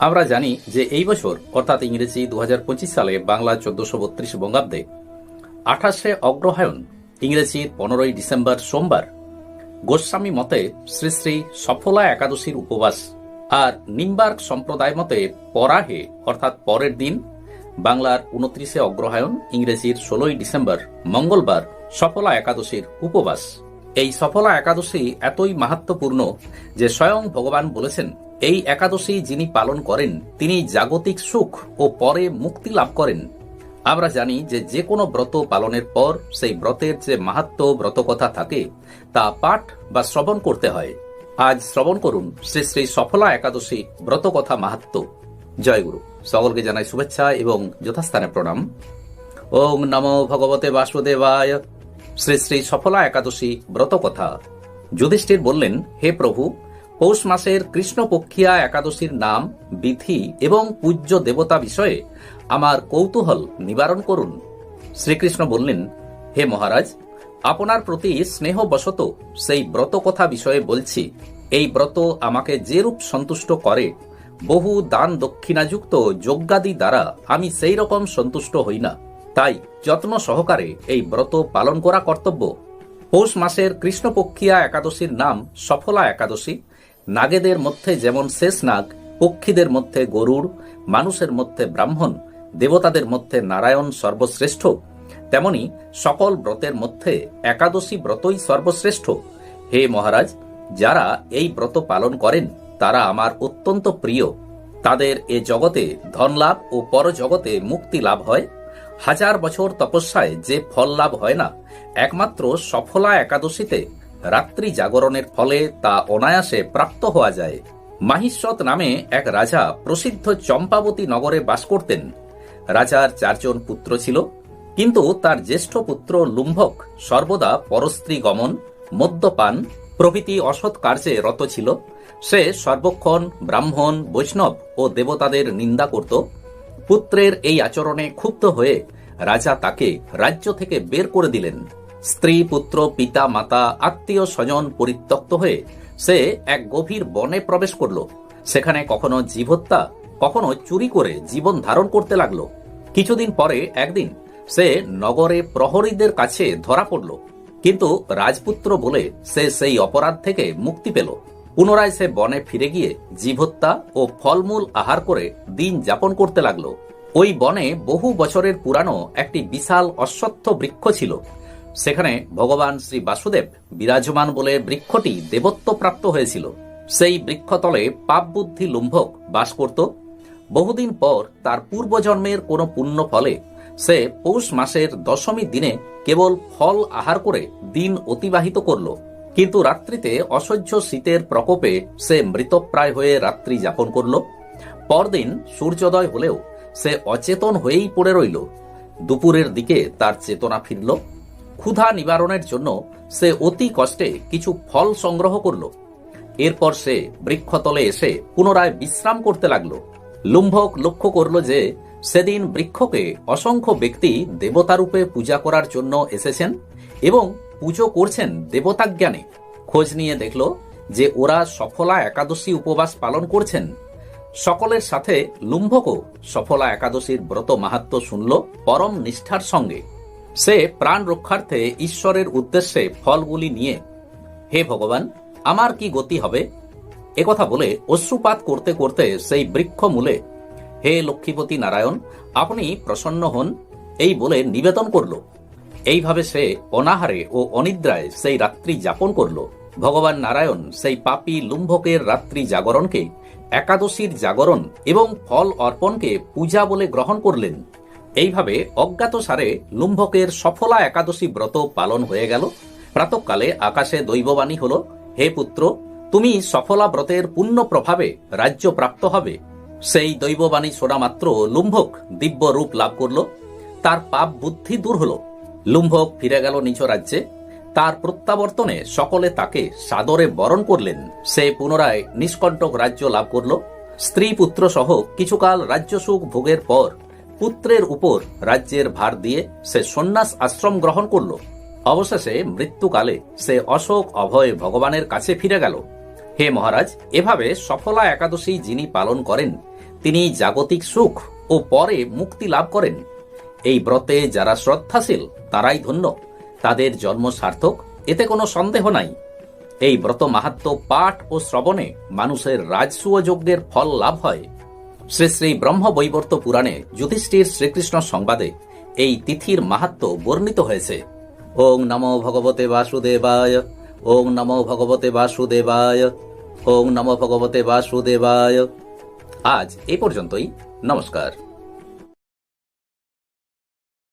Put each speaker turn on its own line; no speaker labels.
আমরা জানি যে এই বছর, অর্থাৎ ইংরেজি দুহাজার পঁচিশ সালে বাংলা চোদ্দশো বত্রিশ বঙ্গাব্দে আঠাশে অগ্রহায়ণ ইংরেজির পনেরোই ডিসেম্বর সোমবার, গোস্বামী মতে শ্রী শ্রী সফলা একাদশীর উপবাস আর নিম্বার্ক সম্প্রদায় মতে পরাহে, অর্থাৎ পরের দিন, বাংলার উনত্রিশে অগ্রহায়ণ, ইংরেজির ষোলোই ডিসেম্বর, মঙ্গলবার সফলা একাদশীর উপবাস। এই সফলা একাদশী এতই মাহাত্মপূর্ণ যে স্বয়ং ভগবান বলেছেন, এই একাদশী যিনি পালন করেন, তিনি জাগতিক সুখ ও পরে মুক্তি লাভ করেন। আমরা জানি যে যে কোনো ব্রত পালনের পর সেই ব্রতের যে মাহাত্ম ব্রতকথা থাকে, তা পাঠ বা শ্রবণ করতে হয়। আজ শ্রবণ করুন শ্রী শ্রী সফলা একাদশী ব্রতকথা মাহাত্ম। জয়গুরু সকলকে জানাই শুভেচ্ছা এবং যথাস্থানে প্রণাম। ওং নমো ভগবতে বাসুদেবায়। শ্রী শ্রী সফলা একাদশী ব্রতকথা। যুধিষ্ঠির বললেন, হে প্রভু, পৌষ মাসের কৃষ্ণপক্ষিয়া একাদশীর নাম, বিধি এবং পূজ্য দেবতা বিষয়ে আমার কৌতূহল নিবারণ করুন। শ্রীকৃষ্ণ বললেন, হে মহারাজ, আপনার প্রতি স্নেহবশত সেই ব্রত কথা বিষয়ে বলছি। এই ব্রত আমাকে যে রূপ সন্তুষ্ট করে, বহু দান দক্ষিণাযুক্ত যজ্ঞাদি দ্বারা আমি সেই রকম সন্তুষ্ট হই না। তাই যত্ন সহকারে এই ব্রত পালন করা কর্তব্য। পৌষ মাসের কৃষ্ণপক্ষিয়া একাদশীর নাম সফলা একাদশী। নাগেদের মধ্যে যেমন শেষ নাগ, পক্ষীদের মধ্যে গরুড়, মানুষের মধ্যে ব্রাহ্মণ, দেবতাদের মধ্যে নারায়ণ সর্বশ্রেষ্ঠ, তেমনি সকল ব্রতের মধ্যে একাদশী ব্রতই সর্বশ্রেষ্ঠ। হে মহারাজ, যারা এই ব্রত পালন করেন, তারা আমার অত্যন্ত প্রিয়। তাদের এ জগতে ধনলাভ ও পরজগতে মুক্তি লাভ হয়। হাজার বছর তপস্যায় যে ফল লাভ হয় না, একমাত্র সফলা একাদশীতে রাত্রি জাগরণের ফলে তা অনায়াসে প্রাপ্ত হওয়া যায়। মাহিষ্যৎ নামে এক রাজা প্রসিদ্ধ চম্পাবতী নগরে বাস করতেন। রাজার চারজন পুত্র ছিল, কিন্তু তার জ্যেষ্ঠ পুত্র লুম্ভক সর্বদা পরস্ত্রী গমন, মদ্যপান, প্রভৃতি অসৎ কার্যে রত ছিল। সে সর্বক্ষণ ব্রাহ্মণ, বৈষ্ণব ও দেবতাদের নিন্দা করত। পুত্রের এই আচরণে ক্ষুব্ধ হয়ে রাজা তাকে রাজ্য থেকে বের করে দিলেন। স্ত্রী, পুত্র, পিতা, মাতা, আত্মীয়, স্বজন পরিত্যক্ত হয়ে সে এক গভীর বনে প্রবেশ করল। সেখানে কখনো জীবহত্যা, কখনো চুরি করে জীবন ধারণ করতে লাগল। কিছুদিন পরে একদিন সে নগরে প্রহরীদের কাছে ধরা পড়ল। কিন্তু রাজপুত্র বলে সে সেই অপরাধ থেকে মুক্তি পেল। পুনরায় সে বনে ফিরে গিয়ে জীবহত্যা ও ফলমূল আহার করে দিন যাপন করতে লাগল। ওই বনে বহু বছরের পুরানো একটি বিশাল অশ্বত্থ বৃক্ষ ছিল। সেখানে ভগবান শ্রী বাসুদেব বিরাজমান বলে বৃক্ষটি দেবত্ব প্রাপ্ত হয়েছিল। সেই বৃক্ষতলে পাপ বুদ্ধি লুম্ভক বাস করত। বহুদিন পর তার পূর্বজন্মের কোনো পুণ্য ফলে সে পৌষ মাসের দশমী দিনে কেবল ফল আহার করে দিন অতিবাহিত করল। কিন্তু রাত্রিতে অসহ্য শীতের প্রকোপে সে মৃতপ্রায় হয়ে রাত্রি যাপন করল। পরদিন সূর্যোদয় হলেও সে অচেতন হয়েই পড়ে রইল। দুপুরের দিকে তার চেতনা ফিরল। ক্ষুধা নিবারণের জন্য সে অতি কষ্টে কিছু ফল সংগ্রহ করল। এরপর সে বৃক্ষতলে এসে পুনরায় বিশ্রাম করতে লাগল। লুম্ভক লক্ষ্য করল যে সেদিন বৃক্ষকে অসংখ্য ব্যক্তি দেবতারূপে পূজা করার জন্য এসেছেন এবং পুজো করছেন দেবতাজ্ঞানে। খোঁজ নিয়ে দেখল যে ওরা সফলা একাদশী উপবাস পালন করছেন। সকলের সাথে লুম্ভকও সফলা একাদশীর ব্রত মাহাত্ম শুনল পরম নিষ্ঠার সঙ্গে। সে প্রাণ রক্ষার্থে ঈশ্বরের উদ্দেশ্যে ফলগুলি নিয়ে, হে ভগবান, আমার কি গতি হবে? একথা বলে অশ্রুপাত করতে করতে সেই বৃক্ষ মূলে, হে লক্ষ্মীপতি নারায়ণ, আপনি প্রসন্ন হন। এই বলে নিবেদন করল। এইভাবে সে অনাহারে ও অনিদ্রায় সেই রাত্রি যাপন করল। ভগবান নারায়ণ সেই পাপী লুম্ভকের রাত্রি জাগরণকে, একাদশীর জাগরণ এবং ফল অর্পণকে পূজা বলে গ্রহণ করলেন। এইভাবে অজ্ঞাত সারে লুম্ভকের সফলা একাদশী ব্রত পালন হয়ে গেল। প্রাতকালে আকাশে দৈববাণী হল, হে পুত্র, তুমি সফলা ব্রতের পূর্ণ প্রভাবে রাজ্য প্রাপ্ত হবে সেই দৈববাণী শোনা মাত্র লুম্ভক দিব্য রূপ লাভ করল। তার পাপ বুদ্ধি দূর হল। লুম্ভক ফিরে গেল নিজ রাজ্যে। তার প্রত্যাবর্তনে সকলে তাকে সাদরে বরণ করলেন। সে পুনরায় নিষ্কণ্টক রাজ্য লাভ করল। স্ত্রী পুত্র সহ কিছুকাল রাজ্য সুখ ভোগের পর পুত্রের উপর রাজ্যের ভার দিয়ে সে সন্ন্যাস আশ্রম গ্রহণ করল। অবশেষে মৃত্যুকালে সে অশোক অভয় ভগবানের কাছে ফিরে গেল। হে মহারাজ, এভাবে সফলা একাদশী যিনি পালন করেন, তিনি জাগতিক সুখ ও পরে মুক্তি লাভ করেন। এই ব্রতে যারা শ্রদ্ধাশীল, তারাই ধন্য। তাদের জন্ম সার্থক, এতে কোনো সন্দেহ নাই। এই ব্রত মাহাত্ম পাঠ ও শ্রবণে মানুষের রাজসূয় যজ্ঞের ফল লাভ হয়। শ্রী শ্রী ব্রহ্ম বৈবর্ত পুরাণে যুধিষ্ঠির শ্রীকৃষ্ণ সংবাদে এই তিথির মাহাত্ম বর্ণিত হয়েছে। ওং নমো ভগবতে বাসুদেবায়, ওং নমো ভগবতে বাসুদেবায়, ওং নমো ভগবতে বাসুদেবায়। আজ এই পর্যন্তই। নমস্কার।